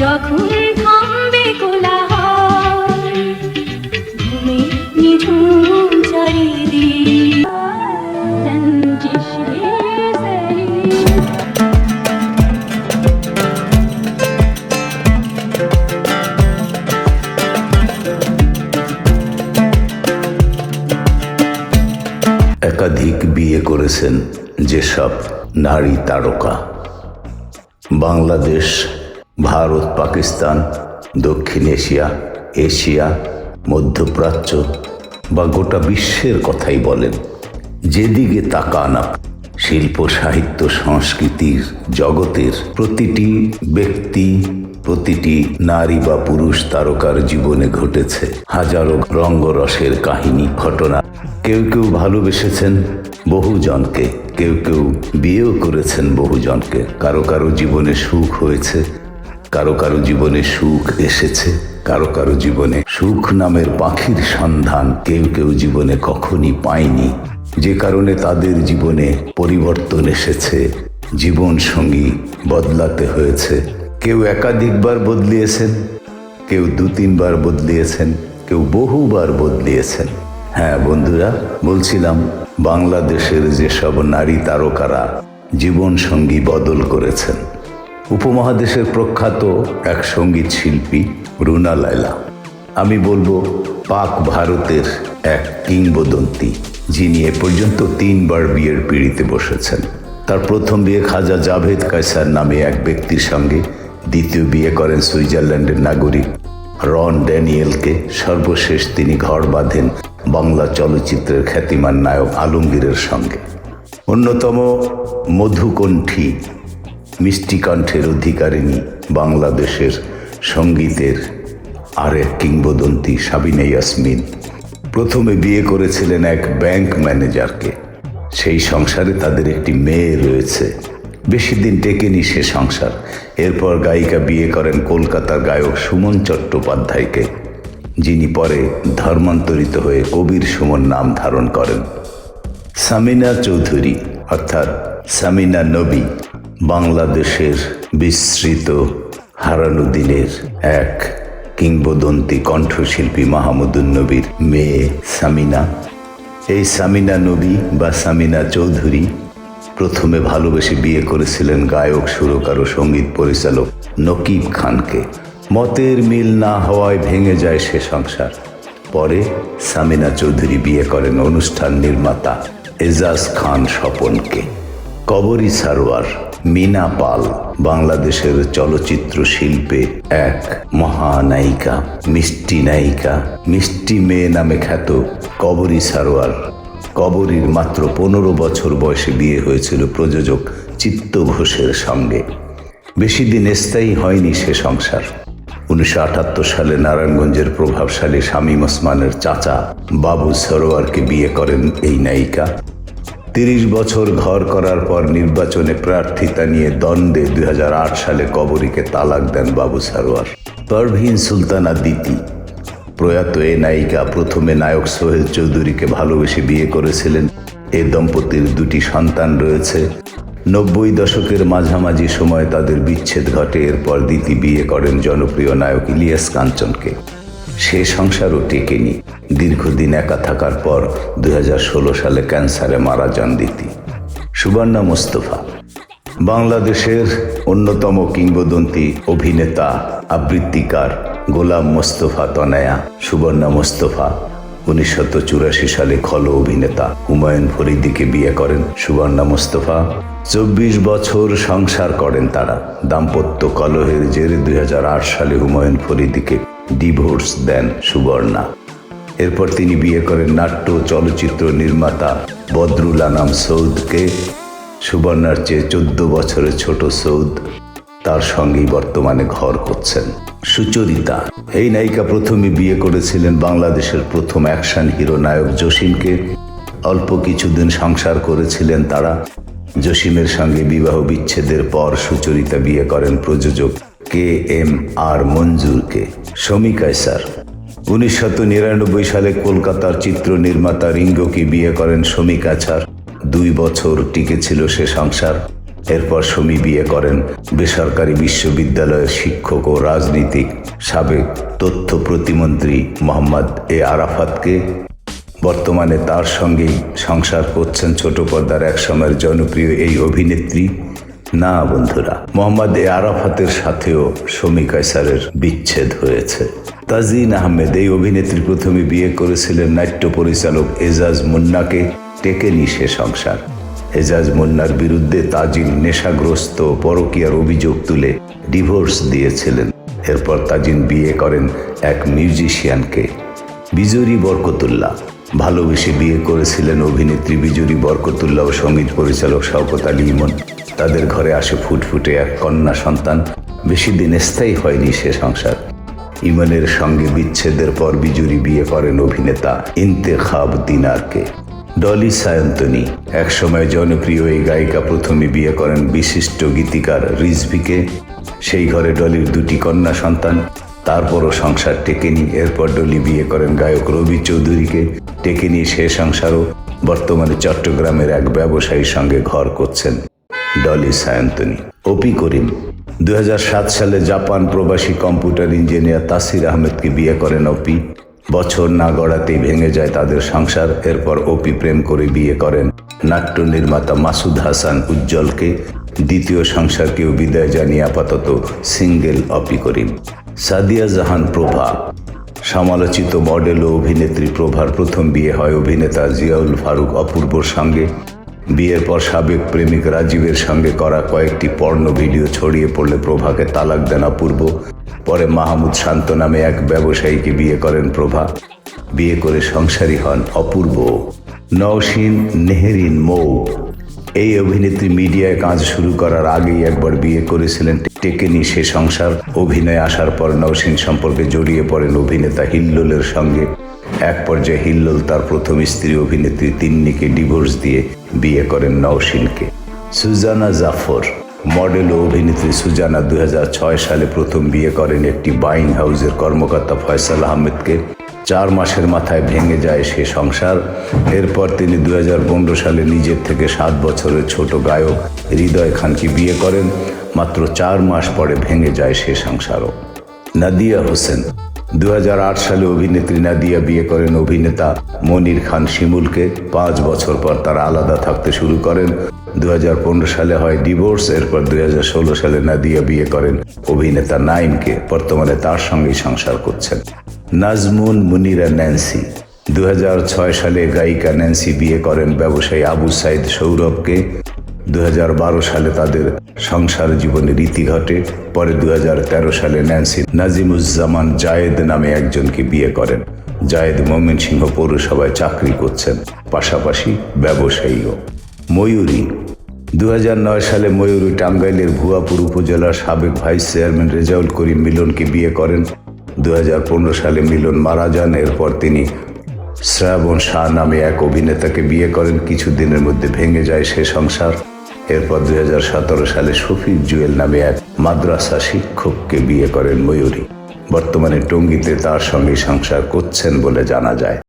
যখন থামবে একাধিক বিয়ে করেছেন যেসব নারী তারকা। বাংলাদেশ ভারত, পাকিস্তান, দক্ষিণ এশিয়া এশিয়া, মধ্যপ্রাচ্য বা গোটা বিশ্বের কথাই বলেন। যেদিকে তাকান শিল্প, সাহিত্য, সংস্কৃতির জগতের প্রতিটি ব্যক্তি, প্রতিটি নারী বা পুরুষ তারকার জীবনে ঘটেছে হাজারো রঙ্গরসের কাহিনী, ঘটনা। কেউ কেউ ভালোবেসেছেন বহুজনকে, কেউ কেউ বিয়েও করেছেন বহুজনকে। কারও কারও জীবনে সুখ হয়েছে কারও কারও জীবনে সুখ এসেছে, কারও কারও জীবনে সুখ নামের পাখির সন্ধান কেউ কেউ জীবনে কখনই পায়নি। যে কারণে তাদের জীবনে পরিবর্তন এসেছে, জীবন সঙ্গী বদলাতে হয়েছে। কেউ একাধিকবার বদলিয়েছেন, কেউ দু তিনবার বদলিয়েছেন, কেউ বহুবার বদলিয়েছেন। হ্যাঁ বন্ধুরা, বলছিলাম, বাংলাদেশের যেসব নারী তারকারা জীবন সঙ্গী বদল করেছেন উপমহাদেশের প্রখ্যাত এক সংগীত শিল্পী, রুনা লায়লা। আমি বলব, পাক ভারতের এক কিংবদন্তি, যিনি এ পর্যন্ত তিনবার বিয়ের পিড়িতে বসেছেন। তার প্রথম বিয়ে খাজা জাভেদ কায়সার নামে এক ব্যক্তির সঙ্গে, দ্বিতীয় বিয়ে করেন সুইজারল্যান্ডের নাগরিক রন ড্যানিয়েলকে। সর্বশেষ তিনি ঘর বাঁধেন বাংলা চলচ্চিত্রের খ্যাতিমান নায়ক আলমগীরের সঙ্গে। অন্যতম মধুকণ্ঠী মিষ্টি কণ্ঠের অধিকারিণী বাংলাদেশের সঙ্গীতের আর এক কিংবদন্তি সাবিনা ইয়াসমিন। প্রথমে বিয়ে করেছিলেন এক ব্যাংক ম্যানেজারকে। সেই সংসারে তাদের একটি মেয়ে রয়েছে। বেশি দিন টেকেনি সে সংসার। এরপর গায়িকা বিয়ে করেন কলকাতার গায়ক সুমন চট্টোপাধ্যায়কে, যিনি পরে ধর্মান্তরিত হয়ে কবির সুমন নাম ধারণ করেন। সামিনা চৌধুরী, অর্থাৎ সামিনা নবী বাংলাদেশের বিস্তৃত হারানো দিনের এক কিংবদন্তি কণ্ঠশিল্পী মাহমুদুন নবীর মেয়ে সামিনা। এই সামিনা নবী বা সামিনা চৌধুরী প্রথমে ভালোবেসে বিয়ে করেছিলেন গায়ক, সুরকার ও সংগীত পরিচালক নকিব খানকে। মতের মিল না হওয়ায় ভেঙে যায় সে সংসার। পরে সামিনা চৌধুরী বিয়ে করেন অনুষ্ঠান নির্মাতা এজাজ খান স্বপনকে। কবরী সারোয়ার মিনা পাল, বাংলাদেশের চলচ্চিত্র শিল্পে এক মহানায়িকা, মিষ্টি নায়িকা, মিষ্টি মেয়ে নামে খ্যাত কবরী সারোয়ার। কবরীর মাত্র পনেরো বছর বয়সে বিয়ে হয়েছিল প্রযোজক চিত্ত ঘোষের সঙ্গে। বেশি দিন স্থায়ী হয়নি সে সংসার। উনিশশো আটাত্তর সালে নারায়ণগঞ্জের প্রভাবশালী শামীম ওসমানের চাচা বাবু সরোয়ারকে বিয়ে করেন এই নায়িকা। তিরিশ বছর ঘর করার পর নির্বাচনে প্রার্থিতা নিয়ে দ্বন্দ্বে দুই হাজার আট সালে কবরীকে তালাক দেন বাবু সারোয়ার। পারভিন সুলতানা দিতি প্রয়াত এ নায়িকা প্রথমে নায়ক সোহেল চৌধুরীকে ভালোবেসে বিয়ে করেছিলেন। এ দম্পতির দুটি সন্তান রয়েছে। নব্বই দশকের মাঝামাঝি সময় তাদের বিচ্ছেদ ঘটে, এরপর দিতি বিয়ে করেন জনপ্রিয় নায়ক ইলিয়াস কাঞ্চনকে। সে সংসারও টেকেনি। দীর্ঘদিন একা থাকার পর দুই হাজার ষোলো সালে ক্যান্সারে মারা যান দিতি। সুবর্ণা মোস্তফা। বাংলাদেশের অন্যতম কিংবদন্তি অভিনেতা, আবৃত্তিকার গোলাম মোস্তফা তনয়া, সুবর্ণা মোস্তফা, উনিশশো চুরাশি সালে খল অভিনেতা হুমায়ুন ফরিদিকে বিয়ে করেন সুবর্ণা মোস্তফা। চব্বিশ বছর সংসার করেন তারা। দাম্পত্য কলহের জেরে দুই হাজার আট সালে হুমায়ুন ফরিদিকে ডিভোর্স দেন সুবর্ণা। এরপর তিনি বিয়ে করেন নাট্য চলচ্চিত্র নির্মাতা বদরুল আনাম সৌদকে। সুবর্ণার চেয়ে চোদ্দ বছরের ছোট সৌদ তার সঙ্গেই বর্তমানে ঘর করছেন। সুচরিতা। এই নায়িকা প্রথমে বিয়ে করেছিলেন বাংলাদেশের প্রথম অ্যাকশন হিরো নায়ক জসিমকে। অল্প কিছুদিন সংসার করেছিলেন তারা। জসিমের সঙ্গে বিবাহ বিচ্ছেদের পর সুচরিতা বিয়ে করেন প্রযোজক কে এম আর মঞ্জুরকে। শমী কায়সার উনিশশো নিরানব্বই সালে কলকাতার চিত্র নির্মাতা রিঙ্গোকে বিয়ে করেন শমী কাছার দুই বছর টিকেছিল সে সংসার। এরপর সমী বিয়ে করেন বেসরকারি বিশ্ববিদ্যালয়ের শিক্ষক ও রাজনীতিক সাবেক তথ্য প্রতিমন্ত্রী মোহাম্মদ এ আরাফাতকে। বর্তমানে তার সঙ্গেই সংসার করছেন ছোট পর্দার একসময়ের জনপ্রিয় এই অভিনেত্রী। না, বন্ধুরা, মোহাম্মদ এ আরাফাতের সাথেও শমী কায়সারের বিচ্ছেদ হয়েছে। তাজিন আহমেদ এই অভিনেত্রী প্রথমে বিয়ে করেছিলেন নাট্য পরিচালক এজাজ মুন্নাকে টেকেনি সে সংসার। এজাজ মুন্নার বিরুদ্ধে তাজিন নেশাগ্রস্ত পরকীয়ার অভিযোগ তুলে ডিভোর্স দিয়েছিলেন। এরপর তাজিন বিয়ে করেন এক মিউজিশিয়ানকে। বিজুরি বরকতুল্লাহ। ভালোবেসে বিয়ে করেছিলেন অভিনেত্রী বিজুরি বরকতুল্লাহ ও সংগীত পরিচালক শওকত আলী ইমন। তাদের ঘরে আসে ফুটফুটে এক কন্যা সন্তান। বেশি দিন স্থায়ী হয়নি সে সংসার। ইমনের সঙ্গে বিচ্ছেদের পর বিজুরি বিয়ে করেন অভিনেতা ইন্তেখাব দিনারকে। ডলি সায়ন্তনী একসময় জনপ্রিয় এই গায়িকা প্রথমে বিয়ে করেন বিশিষ্ট গীতিকার রিজভিকে। সেই ঘরে ডলির দুটি কন্যা সন্তান, তারপরও সংসার টেকেনি এরপর ডলি বিয়ে করেন গায়ক রবি চৌধুরীকে। টেকেনি সে সংসারও বর্তমানে চট্টগ্রামের এক ব্যবসায়ীর সঙ্গে ঘর করছেন ডলি সায়ন্তনী। ওপি করিম দু হাজার সাত সালে জাপান প্রবাসী কম্পিউটার ইঞ্জিনিয়ার তাসির আহমেদকে বিয়ে করেন ওপি বছর না গড়াতেই ভেঙে যায় তাদের সংসার। এরপর ওপি প্রেম করে বিয়ে করেন নাট্য নির্মাতা মাসুদ হাসান উজ্জ্বলকে। দ্বিতীয় সংসারকেও বিদায় জানিয়ে আপাতত সিঙ্গেল অপি করিম। সাদিয়া জাহান প্রভা, সমালোচিত মডেল ও অভিনেত্রী প্রভার প্রথম বিয়ে হয় অভিনেতা জিয়াউল ফারুক অপূর্বর সঙ্গে। বিয়ের পর সাবেক প্রেমিক রাজীবের সঙ্গে করা কয়েকটি পর্ণ ভিডিও ছড়িয়ে পড়লে প্রভাকে তালাক দেন অপূর্ব। পরে মাহমুদ শান্ত নামে এক ব্যবসায়ীকে বিয়ে করেন প্রভা। বিয়ে করে সংসারী হন অপূর্ব। নওশিন নেহরিন মৌ। এই অভিনেত্রী মিডিয়ায় কাজ শুরু করার আগেই একবার বিয়ে করেছিলেন। টেকেনি সে সংসার। অভিনয়ে আসার পর নওশিন সম্পর্কে জড়িয়ে পড়েন অভিনেতা হিল্লোলের সঙ্গে। এক পর্যায়ে হিল্লোল তার প্রথম স্ত্রী অভিনেত্রী তিন্নিকে ডিভোর্স দিয়ে বিয়ে করেন নওশিনকে। সুজানা জাফর, মডেল ও অভিনেত্রী সুজানা দুই সালে প্রথম বিয়ে করেন একটি বাইং হাউসের কর্মকর্তা ফয়সাল আহমেদকে। চার মাসের মাথায় ভেঙে যায় সে সংসার। এরপর তিনি দুই হাজার পনেরো সালে নিজের থেকে সাত বছরের ছোট গায়ক হৃদয় খানকে বিয়ে করেন। মাত্র চার মাস পরে ভেঙে যায় সে সংসারও। নাদিয়া হোসেন দু সালে অভিনেত্রী নাদিয়া বিয়ে করেন অভিনেতা মনির খান শিমুলকে। পাঁচ বছর পর তারা আলাদা থাকতে শুরু করেন। দু হাজার পনেরো সালে হয় ডিভোর্স, এরপর দুই হাজার ষোলো সালে নাদিয়া বিয়ে করেন অভিনেতা নাইমকে। বর্তমানে তার সঙ্গেই সংসার করছেন নাজমুন, মুনিরা, ন্যান্সি। দুই হাজার ছয় সালে গায়িকা ন্যান্সি বিয়ে করেন ব্যবসায়ী আবু সাইদ সৌরভকে। দুই হাজার বারো সালে তাদের সংসার জীবনে রীতি ঘটে। পরে দুই হাজার তেরো সালে ন্যান্সি নাজিমুজ্জামান জায়েদ নামে একজনকে বিয়ে করেন। জায়েদ ময়মনসিংহ পৌরসভায় চাকরি করছেন, পাশাপাশি ব্যবসায়ীও। ময়ূরী দু হাজার নয় সালে ময়ূরী টাঙ্গাইলের ভুয়াপুর উপজেলার সাবেক ভাইস চেয়ারম্যান রেজাউল করিম মিলনকে বিয়ে করেন। দু হাজার পনেরো সালে মিলন মারা যান, এরপর তিনি শ্রাবণ শাহ নামে এক অভিনেতাকে বিয়ে করেন। কিছুদিনের মধ্যে ভেঙে যায় সে সংসার। এরপর দুই হাজার সতেরো সালে শফিক জুয়েল নামে এক মাদ্রাসা শিক্ষককে বিয়ে করেন ময়ূরী। বর্তমানে টঙ্গিতে তার সঙ্গে সংসার করছেন বলে জানা যায়।